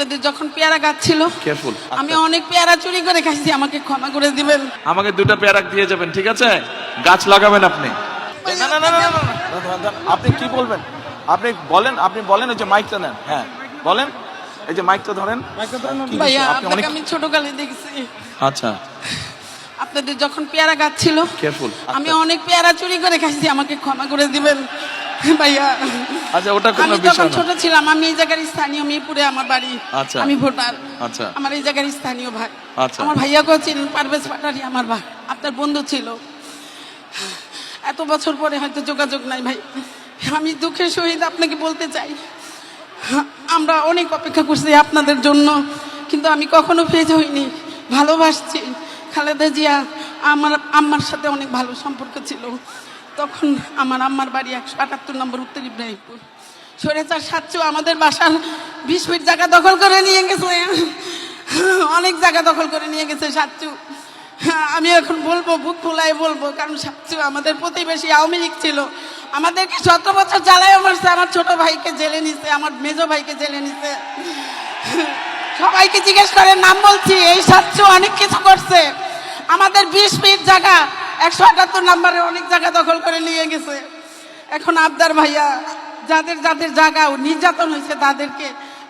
আপনাদের যখন পেয়ারা গাছ ছিল কেয়ারফুল আমি অনেক পেয়ারা চুরি করে খাইছি আমাকে ক্ষমা করে দিবেন আমাকে দুটো পেয়ারা দিয়ে যাবেন ঠিক আছে গাছ লাগাবেন আপনি না না না আপনি কি বলবেন আপনি বলেন আপনি বলেন ওই যে মাইকটা নেন হ্যাঁ বলেন এই যে মাইকটা ধরেন ভাইয়া? আপনাকে আমি ছোটকালে দেখছি আচ্ছা আপনাদের যখন পেয়ারা গাছ ছিল কেয়ারফুল আমি অনেক পেয়ারা চুরি করে খাইছি আমাকে ক্ষমা করে দিবেন ভাইয়া আচ্ছা ওটা কোনো আমি বিষয় যখন না? ছোট ছিলাম আমি এই জায়গার স্থানীয় মিরপুরে আমার বাড়ি আচ্ছা। আমি ভোটার। আচ্ছা। আমার এই জায়গার স্থানীয় ভাই। আচ্ছা। আমার ভাইয়াকেও পারভেজ পাটারি আমার ভাই আপনার বন্ধু ছিল। এত বছর পরে হয়তো যোগাযোগ নাই ভাই। আমি দুঃখের সহিত আপনাকে বলতে চাই আমরা অনেক অপেক্ষা করছি আপনাদের জন্য কিন্তু আমি কখনো ফেজ হইনি ভালোবাসছি। খালেদা জিয়া আমার আম্মার সাথে অনেক ভালো সম্পর্ক ছিল। তখন আমার আম্মার বাড়ি একশো আটাত্তর নম্বর উত্তর ইব্রাহিমপুর। সরেচার সাতচু আমাদের বাসার বিশ ফিট জায়গা দখল করে নিয়ে গেছে। অনেক জায়গা দখল করে নিয়ে গেছে সাতচু আমি এখন বলব, বুক ফুলাই বলব, কারণ সাতচু আমাদের প্রতিবেশী আওয়ামী লীগ ছিল। আমাদেরকে সতেরো বছর জ্বালায় মারছে, আমার ছোট ভাইকে জেলে নিছে, আমার মেজো ভাইকে জেলে নিছে। সবাইকে জিজ্ঞেস করে নাম বলছি, এই সাতচু অনেক কিছু করছে। আমাদের বিশ ফিট জায়গা একশো আটাত্তর নাম্বারে অনেক জায়গা দখল করে নিয়ে গেছে। এখন আবদার ভাইয়া যাদের যাদের জায়গা নির্যাতন হয়েছে তাদেরকে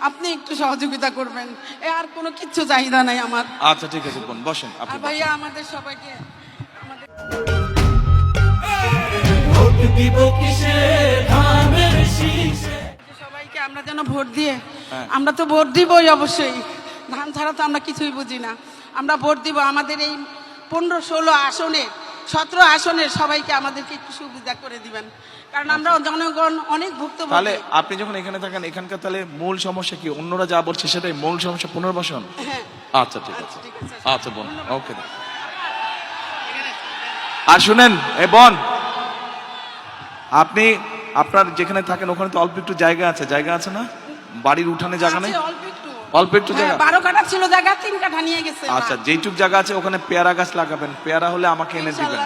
আপনি একটু সহযোগিতা করবেন। এ আর কোনো কিচ্ছু চাহিদা নাই আমার। আচ্ছা ঠিক আছে বোন বসেন আপনি ভাইয়া আমাদের সবাইকে সবাইকে আমরা যেন ভোট দিয়ে হ্যাঁ। আমরা তো ভোট দিবই অবশ্যই। ধান ছাড়া তো আমরা কিছুই বুঝি না। আমরা ভোট দিব আমাদের এই পনেরো ষোলো আসনে সতেরো আসনের সবাইকে আমাদেরকে একটু সুবিধা করে দিবেন। কারণ আমরা জনগণ অনেক ভুক্ত তাহলে আপনি যখন এখানে থাকেন এখানকার তাহলে মূল সমস্যা কি? অন্যরা যা বলছে সেটাই মূল সমস্যা পুনর্বাসন? হ্যাঁ। আচ্ছা ঠিক আছে। ঠিক আছে। আচ্ছা। বোন। ওকে। আর শুনেন এ বোন আপনি আপনার যেখানে থাকেন ওখানে তো অল্প একটু জায়গা আছে। জায়গা আছে না? বাড়ির উঠানে জায়গা নেই? অল্প একটু হ্যাঁ, জায়গা। বারো কাঠা ছিল জায়গা তিন কাঠা নিয়ে গেছে আচ্ছা যেইটুক জায়গা আছে ওখানে পেয়ারা গাছ লাগাবেন। পেয়ারা হলে আমাকে এনে দিবেন।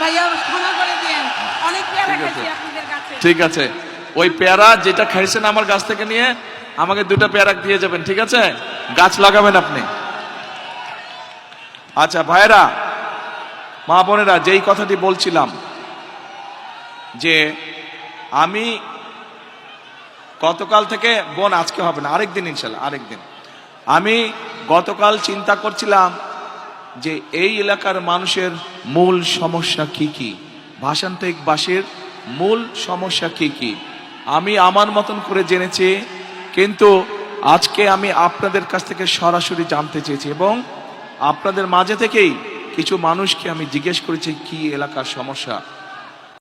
ভাইয়া ক্ষমা করে দিয়েন। অনেক পেয়ারা ঠিক আছে। খাইছি আপনাদের কাছে। ঠিক আছে। ওই পেয়ারা যেটা খাইছেন আমার গাছ থেকে নিয়ে আমাকে দুটো পেয়ারা দিয়ে যাবেন ঠিক আছে? গাছ লাগাবেন আপনি। আচ্ছা ভাইরা মা বোনেরা যেই কথাটি বলছিলাম যে আমি গতকাল থেকে বোন, আজকে হবে না, আরেকদিন ইনশাল্লাহ আরেকদিন। আমি গতকাল চিন্তা করছিলাম যে এই এলাকার মানুষের মূল সমস্যা কি কি? ভাষান্তরিকবাসীর মূল সমস্যা কি কি? আমি আমার মতন করে জেনেছি, কিন্তু আজকে আমি আপনাদের কাছ থেকে সরাসরি জানতে চেয়েছি এবং আপনাদের মাঝে থেকেই কিছু মানুষকে আমি জিজ্ঞেস করেছি, কি এলাকার সমস্যা?